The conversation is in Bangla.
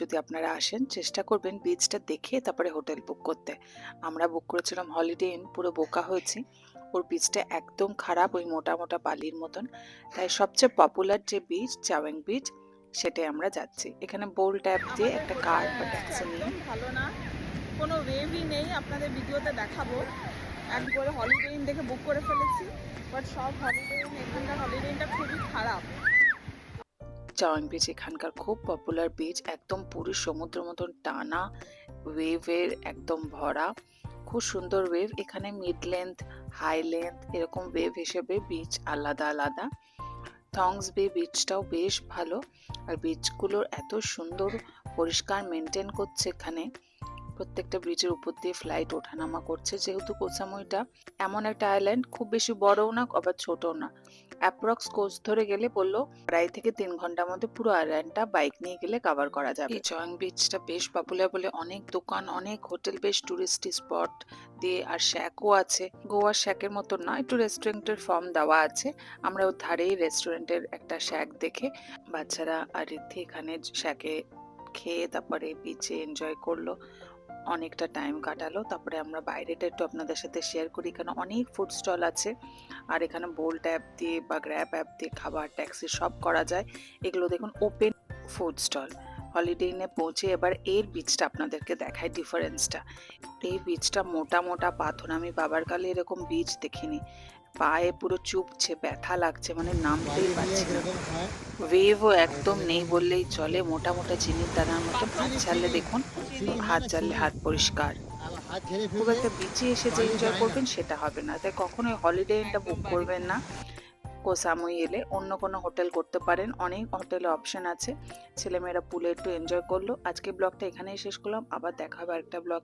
যদি আপনারা আসেন চেষ্টা করবেন বিচটা দেখে তারপরে হোটেল বুক করতে। আমরা বুক করেছিলাম হলিডে ইন পুরো বোকা হয়েছি। ওর বিচটা একদম খারাপ ওই মোটা মোটা বালির মতন। তাই সবচেয়ে পপুলার যে বিচ চাওয়েং বিচ সেটাই আমরা যাচ্ছি। এখানে বোল ট্যাপ দিয়ে একটা কার বা ট্যাক্সি নিয়ে। ভালো না। কোনো ওয়েভই নেই আপনাদের ভিডিওতে দেখাবো। একবারে হলিডে ইন দেখে বুক করে ফেলেছি। বাট সব হলিডে ইন এখানকার হলিডে ইনটা খুবই চাওয়াং বিচ এখানকার খুব পপুলার বিচ একদম পুরীর সমুদ্র মতন টানা ওয়েভের একদম ভরা, খুব সুন্দর ওয়েভ এখানে মিড লেন্থ হাই লেন্থ এরকম ওয়েভ হিসেবে বিচ আলাদা আলাদা। থংস বে বিচটাও বেশ ভালো, আর বিচগুলোর এত সুন্দর পরিষ্কার মেনটেন করছে এখানে। প্রত্যেকটা ব্রিজের উপর দিয়ে ফ্লাইট ওঠানামা করছে। যেহেতু কোসামুইটা এমন একটা আইল্যান্ড খুব বেশি বড়ও না, আবার ছোটও না। অ্যাপ্রক্স কোচ ধরে গেলে বলল, প্রায় থেকে তিন ঘণ্টার মধ্যে পুরো আইল্যান্ডটা বাইক নিয়ে গেলে কভার করা যাবে। এই চয়ং বিচটা বেশ পপুলার বলে অনেক দোকান, অনেক হোটেল বেশ টুরিস্ট স্পট দিয়ে আর শ্যাকও আছে। গোয়ার শ্যাকের মতো না একটু রেস্টুরেন্টের ফর্ম দেওয়া আছে। আমরা ওর ধারেই রেস্টুরেন্টের একটা শ্যাক দেখে বাচ্চারা আর রিদ্ধি এখানে শ্যাকে খেয়ে তারপরে বিচে এনজয় করল। অনেকটা টাইম কাটালো। তারপরে আমরা বাইরেটা একটু আপনাদের সাথে শেয়ার করি। এখানে অনেক ফুড স্টল আছে। আর এখানে বোল্ট অ্যাপ দিয়ে বা গ্র্যাপ অ্যাপ দিয়ে খাবার ট্যাক্সি সব করা যায়। এগুলো দেখুন ওপেন ফুড স্টল হলিডে ইনে পৌঁছে এবার এর বীজটা আপনাদেরকে দেখায় ডিফারেন্সটা এই বীজটা মোটা মোটা পাথর, আমি বাবার কালে এরকম বীজ দেখিনি। পায়ে পুরো চুপছে, ব্যথা লাগছে মানে নামতেই পারছি না। ওয়েভও একদম নেই বললেই চলে, মোটা মোটা চিনির দানার মতো হাত ছাড়লে দেখুন, হাত ছাড়লে হাত পরিষ্কার। খুব একটা বিচে এসে যে এনজয় করবেন, সেটা হবে না। তাই কখনোই হলিডে বুক করবেন না। কোসামুই এলে অন্য কোনো হোটেল করতে পারেন। অনেক হোটেলে অপশন আছে। ছেলেমেয়েরা পুলে একটু এনজয় করল। আজকে ব্লগটা এখানেই শেষ করলাম। আবার দেখা হবে আরেকটা ব্লগ